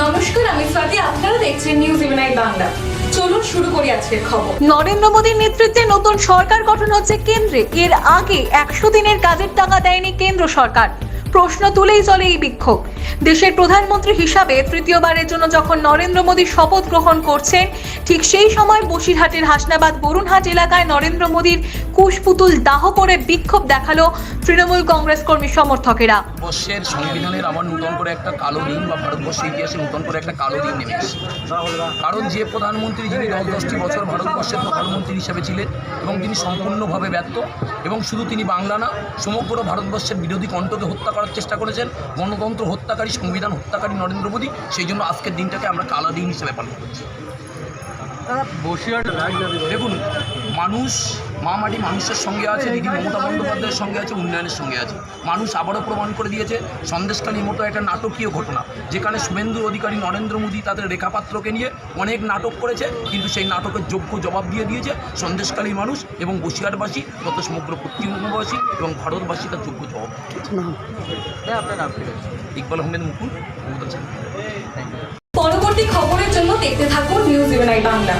নমস্কার, আমি স্বাতি আপনারা দেখছেন নিউজ ইভেনাই বাংলা। চলুন শুরু করি আজকের খবর। নরেন্দ্র মোদীর নেতৃত্বে নতুন সরকার গঠন হচ্ছে কেন্দ্রে। এর আগে একশো দিনের কাজের টাকা দেয়নি কেন্দ্র সরকার। প্রশ্ন তুলেই চলে এই বিক্ষোভ। দেশের প্রধানমন্ত্রী হিসাবে তৃতীয়বারের জন্য যখন নরেন্দ্র মোদী শপথ গ্রহণ করছেন, ঠিক সেই সময় বসিরহাটের হাসনাবাদ বরুণহাট এলাকায় নরেন্দ্র মোদীর কুশপুতুল দাহ করে বিক্ষোভ দেখাল তৃণমূল কংগ্রেস কর্মী সমর্থকেরা। ভারতবর্ষের সংবিধানের আবার নূতন করে একটা কালো দিন বা ভারতবর্ষের ইতিহাসে নূতন করে একটা কালো দিন নেমে এসেছে। কারণ যে প্রধানমন্ত্রী যিনি দশ দশটি বছর ভারতবর্ষের প্রধানমন্ত্রী হিসেবে ছিলেন এবং তিনি সম্পূর্ণভাবে ব্যর্থ এবং শুধু তিনি বাংলা না, সমগ্র ভারতবর্ষের বিরোধী কণ্ঠকে হত্যা করার চেষ্টা করেছেন। গণতন্ত্র হত্যাকারী, সংবিধান হত্যাকারী নরেন্দ্র মোদী। সেই জন্য আজকের দিনটাকে আমরা কালা দিন হিসেবে পালন করছি। দেখুন মানুষ মা মাটি মানুষের সঙ্গে আছে দিদি মমতা বন্দ্যোপাধ্যায়ের সঙ্গে আছে উন্নয়নের সঙ্গে আছে। মানুষ আবারও প্রমাণ করে দিয়েছে সন্দেশকালীর মতো একটা নাটকীয় ঘটনা যেখানে শুভেন্দু অধিকারী নরেন্দ্র মোদী তাদের রেখাপাত্রকে নিয়ে অনেক নাটক করেছে কিন্তু সেই নাটকের যোগ্য জবাব দিয়ে দিয়েছে সন্দেশকালীর মানুষ এবং বসিরহাটবাসী তত সমগ্র পশ্চিমবঙ্গবাসী এবং ভারতবাসী তার যোগ্য জবাব ইকবাল আহমেদ মুকুল মমতা খবরের জন্য দেখতে থাকুন নিউজ ইভেনাই বাংলা।